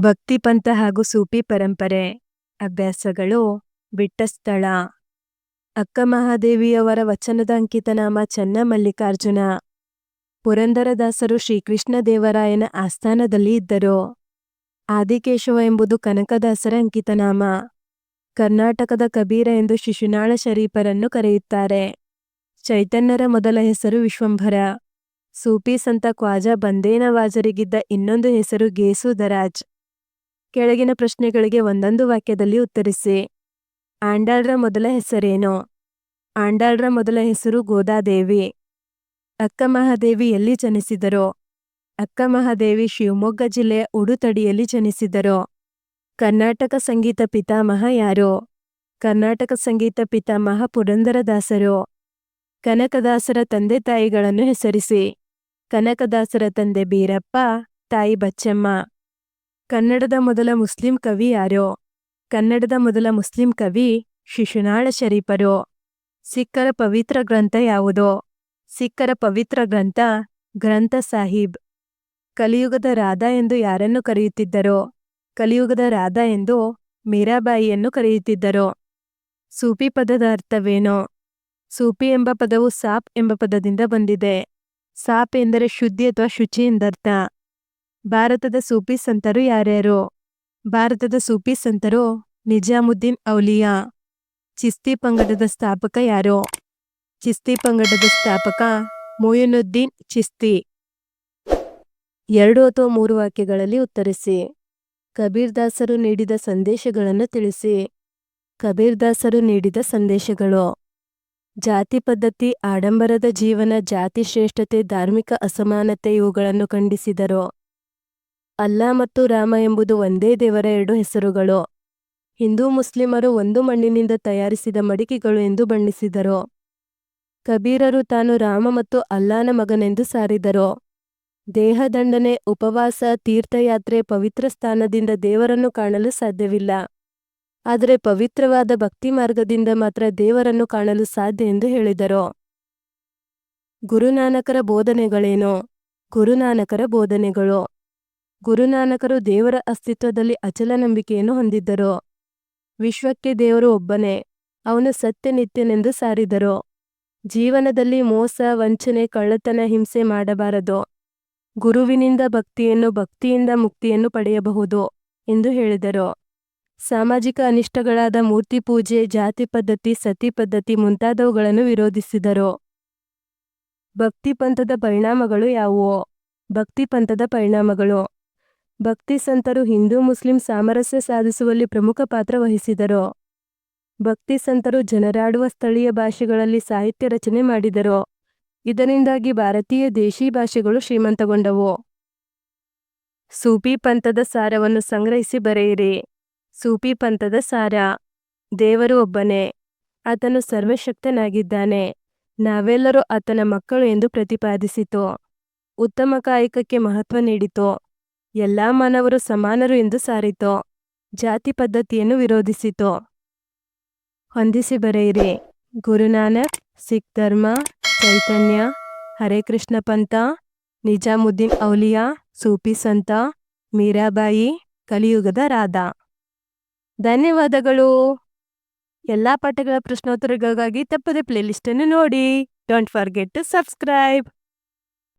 ಭಕ್ತಿ ಪಂಥ ಹಾಗೂ ಸೂಪಿ ಪರಂಪರೆ, ಅಭ್ಯಾಸಗಳು ಬಿಟ್ಟ ಸ್ಥಳ. ಅಕ್ಕ ಮಹಾದೇವಿಯವರ ವಚನದ ಅಂಕಿತನಾಮ ಚನ್ನ ಮಲ್ಲಿಕಾರ್ಜುನ. ಪುರಂದರದಾಸರು ಶ್ರೀಕೃಷ್ಣ ದೇವರಾಯನ ಆಸ್ಥಾನದಲ್ಲಿ ಇದ್ದರು. ಆದಿಕೇಶವ ಎಂಬುದು ಕನಕದಾಸರ ಅಂಕಿತನಾಮ ಕರ್ನಾಟಕದ ಕಬೀರ ಎಂದು ಶಿಶುನಾಳ ಶರೀಫರನ್ನು ಕರೆಯುತ್ತಾರೆ. ಚೈತನ್ಯರ ಮೊದಲ ಹೆಸರು ವಿಶ್ವಂಭರ. ಸೂಪಿ ಸಂತ ಕ್ವಾಜಾ ಬಂದೇನವಾಜರಿಗಿದ್ದ ಇನ್ನೊಂದು ಹೆಸರು ಗೇಸು ದರಾಜ್ ಕೆಳಗಿನ ಪ್ರಶ್ನೆಗಳಿಗೆ ಒಂದೊಂದು ವಾಕ್ಯದಲ್ಲಿ ಉತ್ತರಿಸಿ. ಆಂಡಾಳ್ರ ಮೊದಲ ಹೆಸರೇನು? ಆಂಡಾಳ್ರ ಮೊದಲ ಹೆಸರು ಗೋದಾದೇವಿ. ಅಕ್ಕ ಮಹಾದೇವಿ ಎಲ್ಲಿ ಜನಿಸಿದರು? ಅಕ್ಕ ಮಹಾದೇವಿ ಶಿವಮೊಗ್ಗ ಜಿಲ್ಲೆಯ ಉಡುತಡಿಯಲ್ಲಿ ಜನಿಸಿದರು. ಕರ್ನಾಟಕ ಸಂಗೀತ ಪಿತಾಮಹ ಯಾರು? ಕರ್ನಾಟಕ ಸಂಗೀತ ಪಿತಾಮಹ ಪುರಂದರದಾಸರು. ಕನಕದಾಸರ ತಂದೆ ತಾಯಿಗಳನ್ನು ಹೆಸರಿಸಿ. ಕನಕದಾಸರ ತಂದೆ ಬೀರಪ್ಪ, ತಾಯಿ ಬಚ್ಚಮ್ಮ. ಕನ್ನಡದ ಮೊದಲ ಮುಸ್ಲಿಂ ಕವಿ ಯಾರು? ಕನ್ನಡದ ಮೊದಲ ಮುಸ್ಲಿಂ ಕವಿ ಶಿಶುನಾಳ ಶರೀಫರು? ಸಿಖ್ಖರ ಪವಿತ್ರ ಗ್ರಂಥ ಯಾವುದು? ಸಿಖ್ಖರ ಪವಿತ್ರ ಗ್ರಂಥ ಗ್ರಂಥ ಸಾಹಿಬ್. ಕಲಿಯುಗದ ರಾಧಾ ಎಂದು ಯಾರನ್ನು ಕರೆಯುತ್ತಿದ್ದರೋ? ಕಲಿಯುಗದ ರಾಧ ಎಂದು ಮೀರಾಬಾಯಿಯನ್ನು ಕರೆಯುತ್ತಿದ್ದರು? ಸೂಪಿ ಪದದ ಅರ್ಥವೇನು? ಸೂಪಿ ಎಂಬ ಪದವು ಸಾಪ್ ಎಂಬ ಪದದಿಂದ ಬಂದಿದೆ. ಸಾಪ್ ಎಂದರೆ ಶುದ್ಧಿ ಅಥವಾ ಶುಚಿ ಎಂದರ್ಥ ಭಾರತದ ಸೂಫಿ ಸಂತರು ಯಾರ್ಯಾರು? ಭಾರತದ ಸೂಫಿ ಸಂತರು ನಿಜಾಮುದ್ದೀನ್ ಔಲಿಯಾ. ಚಿಸ್ತಿ ಪಂಗಡದ ಸ್ಥಾಪಕ ಯಾರು? ಚಿಸ್ತಿ ಪಂಗಡದ ಸ್ಥಾಪಕ ಮೊಯಿನುದ್ದೀನ್ ಚಿಸ್ತಿ. ಎರಡು ಅಥವಾ ಮೂರು ವಾಕ್ಯಗಳಲ್ಲಿ ಉತ್ತರಿಸಿ. ಕಬೀರ್ ದಾಸರು ನೀಡಿದ ಸಂದೇಶಗಳನ್ನು ತಿಳಿಸಿ. ಕಬೀರ್ ದಾಸರು ನೀಡಿದ ಸಂದೇಶಗಳು. ಜಾತಿ ಪದ್ಧತಿ, ಆಡಂಬರದ ಜೀವನ, ಜಾತಿ ಶ್ರೇಷ್ಠತೆ, ಧಾರ್ಮಿಕ ಅಸಮಾನತೆ ಇವುಗಳನ್ನು ಖಂಡಿಸಿದರು. ಅಲ್ಲಾ ಮತ್ತು ರಾಮ ಎಂಬುದು ಒಂದೇ ದೇವರ ಎರಡು ಹೆಸರುಗಳು. ಹಿಂದೂ ಮುಸ್ಲಿಮರು ಒಂದು ಮಣ್ಣಿನಿಂದ ತಯಾರಿಸಿದ ಮಡಿಕೆಗಳು ಎಂದು ಬಣ್ಣಿಸಿದರು. ಕಬೀರರು ತಾನು ರಾಮ ಮತ್ತು ಅಲ್ಲಾನ ಮಗನೆಂದು ಸಾರಿದರು. ದೇಹದಂಡನೆ ಉಪವಾಸ, ತೀರ್ಥಯಾತ್ರೆ, ಪವಿತ್ರ ಸ್ಥಾನದಿಂದ ದೇವರನ್ನು ಕಾಣಲು ಸಾಧ್ಯವಿಲ್ಲ. ಆದರೆ ಪವಿತ್ರವಾದ ಭಕ್ತಿ ಮಾರ್ಗದಿಂದ ಮಾತ್ರ ದೇವರನ್ನು ಕಾಣಲು ಸಾಧ್ಯ ಎಂದು ಹೇಳಿದರು. ಗುರುನಾನಕರ ಬೋಧನೆಗಳೇನು? ಗುರುನಾನಕರ ಬೋಧನೆಗಳು. ಗುರುನಾನಕರು ದೇವರ ಅಸ್ತಿತ್ವದಲ್ಲಿ ಅಚಲ ನಂಬಿಕೆಯನ್ನು ಹೊಂದಿದ್ದರು. ವಿಶ್ವಕ್ಕೆ ದೇವರು ಒಬ್ಬನೇ, ಅವನು ಸತ್ಯನಿತ್ಯನೆಂದು ಸಾರಿದರು. ಜೀವನದಲ್ಲಿ ಮೋಸ, ವಂಚನೆ, ಕಳ್ಳತನ, ಹಿಂಸೆ ಮಾಡಬಾರದು. ಗುರುವಿನಿಂದ ಭಕ್ತಿಯನ್ನು ಭಕ್ತಿಯಿಂದ ಮುಕ್ತಿಯನ್ನು ಪಡೆಯಬಹುದು ಎಂದು ಹೇಳಿದರು. ಸಾಮಾಜಿಕ ಅನಿಷ್ಟಗಳಾದ ಮೂರ್ತಿ ಪೂಜೆ, ಜಾತಿ ಪದ್ಧತಿ, ಸತಿ ಪದ್ಧತಿ ಮುಂತಾದವುಗಳನ್ನು ವಿರೋಧಿಸಿದರು. ಭಕ್ತಿ ಪಂಥದ ಪರಿಣಾಮಗಳು ಯಾವುವು? ಭಕ್ತಿ ಪಂಥದ ಪರಿಣಾಮಗಳು. ಭಕ್ತಿ ಸಂತರು ಹಿಂದೂ ಮುಸ್ಲಿಂ ಸಾಮರಸ್ಯ ಸಾಧಿಸುವಲ್ಲಿ ಪ್ರಮುಖ ಪಾತ್ರ ವಹಿಸಿದರು. ಭಕ್ತಿ ಸಂತರು ಜನರಾಡುವ ಸ್ಥಳೀಯ ಭಾಷೆಗಳಲ್ಲಿ ಸಾಹಿತ್ಯ ರಚನೆ ಮಾಡಿದರು. ಇದರಿಂದಾಗಿ ಭಾರತೀಯ ದೇಶಿ ಭಾಷೆಗಳು ಶ್ರೀಮಂತಗೊಂಡವು. ಸೂಪಿ ಪಂಥದ ಸಾರವನ್ನು ಸಂಗ್ರಹಿಸಿ ಬರೆಯಿರಿ. ಸೂಪಿ ಪಂಥದ ಸಾರ. ದೇವರು ಒಬ್ಬನೇ. ಆತನು ಸರ್ವಶಕ್ತನಾಗಿದ್ದಾನೆ. ನಾವೆಲ್ಲರೂ ಆತನ ಮಕ್ಕಳು ಎಂದು ಪ್ರತಿಪಾದಿಸಿತು. ಉತ್ತಮ ಕಾಯಕಕ್ಕೆ ಮಹತ್ವ ನೀಡಿತು. ಎಲ್ಲಾ ಮಾನವರು ಸಮಾನರು ಎಂದು ಸಾರಿತು, ಜಾತಿ ಪದ್ಧತಿಯನ್ನು ವಿರೋಧಿಸಿತು. ಹೊಂದಿಸಿ ಬರೆಯಿರಿ. ಗುರುನಾನಕ್, ಸಿಖ್ ಧರ್ಮ, ಚೈತನ್ಯ, ಹರೇ ಕೃಷ್ಣ ಪಂಥ, ನಿಜಾಮುದ್ದೀನ್ ಔಲಿಯಾ, ಸೂಫಿ ಸಂತ, ಮೀರಾಬಾಯಿ, ಕಲಿಯುಗದ ರಾಧಾ. ಧನ್ಯವಾದಗಳು. ಎಲ್ಲ ಪಾಠಗಳ ಪ್ರಶ್ನೋತ್ತರಗಳಿಗಾಗಿ ತಪ್ಪದೆ ಪ್ಲೇಲಿಸ್ಟನ್ನು ನೋಡಿ. Don't forget to subscribe